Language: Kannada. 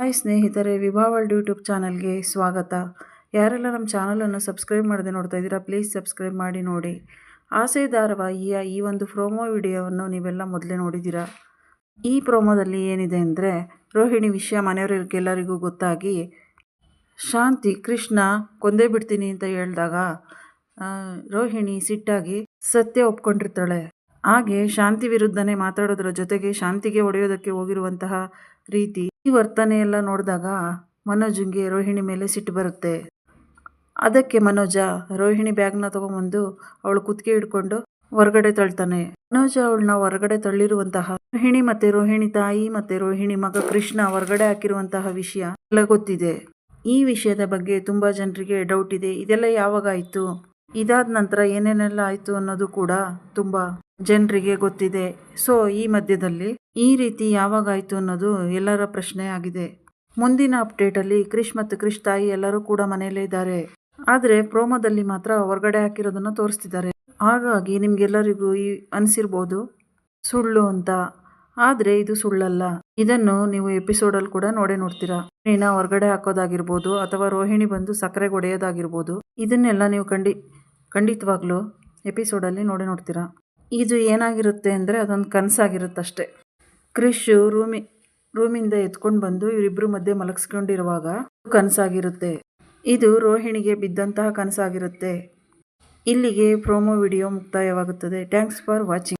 ಹಾಯ್ ಸ್ನೇಹಿತರೆ ವಿಭಾವಲ್ಡ್ ಯೂಟ್ಯೂಬ್ ಚಾನಲ್ಗೆ ಸ್ವಾಗತ. ಯಾರೆಲ್ಲ ನಮ್ಮ ಚಾನಲನ್ನು ಸಬ್ಸ್ಕ್ರೈಬ್ ಮಾಡದೆ ನೋಡ್ತಾ ಇದ್ದೀರಾ, ಪ್ಲೀಸ್ ಸಬ್ಸ್ಕ್ರೈಬ್ ಮಾಡಿ ನೋಡಿ. ಆಸೆ ಧಾರಾವಾಹಿಯ ಈ ಒಂದು ಪ್ರೋಮೋ ವಿಡಿಯೋವನ್ನು ನೀವೆಲ್ಲ ಮೊದಲೇ ನೋಡಿದ್ದೀರಾ? ಈ ಪ್ರೋಮೋದಲ್ಲಿ ಏನಿದೆ ಅಂದರೆ, ರೋಹಿಣಿ ವಿಷಯ ಮನೆಯವರಿಗೆಲ್ಲರಿಗೂ ಗೊತ್ತಾಗಿ, ಶಾಂತಿ, ಕೃಷ್ಣ, ಕೊಂದೇ ಬಿಡ್ತೀನಿ ಅಂತ ಹೇಳಿದಾಗ ರೋಹಿಣಿ ಸಿಟ್ಟಾಗಿ ಸತ್ಯ ಒಪ್ಕೊಂಡಿರ್ತಾಳೆ. ಹಾಗೆ ಶಾಂತಿ ವಿರುದ್ಧನೇ ಮಾತಾಡೋದ್ರ ಜೊತೆಗೆ ಶಾಂತಿಗೆ ಒಡೆಯೋದಕ್ಕೆ ಹೋಗಿರುವಂತಹ ರೀತಿ ಈ ವರ್ತನೆ ಎಲ್ಲ ನೋಡಿದಾಗ ಮನೋಜಂಗೆ ರೋಹಿಣಿ ಮೇಲೆ ಸಿಟ್ಟು ಬರುತ್ತೆ. ಅದಕ್ಕೆ ಮನೋಜ ರೋಹಿಣಿ ಬ್ಯಾಗ್ನ ತಗೊಂಬಂದು ಅವಳು ಕುತ್ತಿಗೆ ಹಿಡ್ಕೊಂಡು ಹೊರಗಡೆ ತಳ್ತಾನೆ. ಮನೋಜ ಅವಳನ್ನ ಹೊರಗಡೆ ತಳ್ಳಿರುವಂತಹ ರೋಹಿಣಿ ಮತ್ತೆ ರೋಹಿಣಿ ತಾಯಿ ಮತ್ತೆ ರೋಹಿಣಿ ಮಗ ಕೃಷ್ಣ ಹೊರಗಡೆ ಹಾಕಿರುವಂತಹ ವಿಷಯ ಎಲ್ಲ ಗೊತ್ತಿದೆ. ಈ ವಿಷಯದ ಬಗ್ಗೆ ತುಂಬ ಜನರಿಗೆ ಡೌಟ್ ಇದೆ. ಇದೆಲ್ಲ ಯಾವಾಗ ಆಯಿತು? ಇದಾದ ನಂತರ ಏನೇನೆಲ್ಲ ಆಯಿತು ಅನ್ನೋದು ಕೂಡ ತುಂಬ ಜನರಿಗೆ ಗೊತ್ತಿದೆ. ಸೊ, ಈ ಮಧ್ಯದಲ್ಲಿ ಈ ರೀತಿ ಯಾವಾಗಾಯಿತು ಅನ್ನೋದು ಎಲ್ಲರ ಪ್ರಶ್ನೆ ಆಗಿದೆ. ಮುಂದಿನ ಅಪ್ಡೇಟಲ್ಲಿ ಕ್ರಿಶ್ ಮತ್ತು ಕ್ರಿಶ್ ತಾಯಿ ಎಲ್ಲರೂ ಕೂಡ ಮನೆಯಲ್ಲೇ ಇದ್ದಾರೆ. ಆದರೆ ಪ್ರೋಮೋದಲ್ಲಿ ಮಾತ್ರ ಹೊರಗಡೆ ಹಾಕಿರೋದನ್ನು ತೋರಿಸ್ತಿದ್ದಾರೆ. ಹಾಗಾಗಿ ನಿಮಗೆಲ್ಲರಿಗೂ ಈ ಅನಿಸಿರ್ಬೋದು. ಸುಳ್ಳು ಅಂತ. ಆದರೆ ಇದು ಸುಳ್ಳಲ್ಲ. ಇದನ್ನು ನೀವು ಎಪಿಸೋಡಲ್ಲಿ ಕೂಡ ನೋಡೇ ನೋಡ್ತೀರಾ. ರೋಹಿಣಿನ ಹೊರಗಡೆ ಹಾಕೋದಾಗಿರ್ಬೋದು ಅಥವಾ ರೋಹಿಣಿ ಬಂದು ಸಕ್ಕರೆ ಹೊಡೆಯೋದಾಗಿರ್ಬೋದು. ಇದನ್ನೆಲ್ಲ ನೀವು ಖಂಡಿ, ಖಂಡಿತವಾಗ್ಲೂ ಎಪಿಸೋಡಲ್ಲಿ ನೋಡೇ ನೋಡ್ತೀರಾ. ಇದು ಏನಾಗಿರುತ್ತೆ ಅಂದರೆ ಅದೊಂದು ಕನಸಾಗಿರುತ್ತಷ್ಟೆ. ಕ್ರಿಶ್ ರೂಮಿ, ರೂಮಿಂದ ಎತ್ಕೊಂಡು ಬಂದು ಇವರಿಬ್ಬರು ಮಧ್ಯೆ ಮಲಗಿಸ್ಕೊಂಡಿರುವಾಗ ಕನಸಾಗಿರುತ್ತೆ. ಇದು ರೋಹಿಣಿಗೆ ಬಿದ್ದಂತಹ ಕನಸಾಗಿರುತ್ತೆ. ಇಲ್ಲಿಗೆ promo video ಮುಕ್ತಾಯವಾಗುತ್ತದೆ. Thanks for watching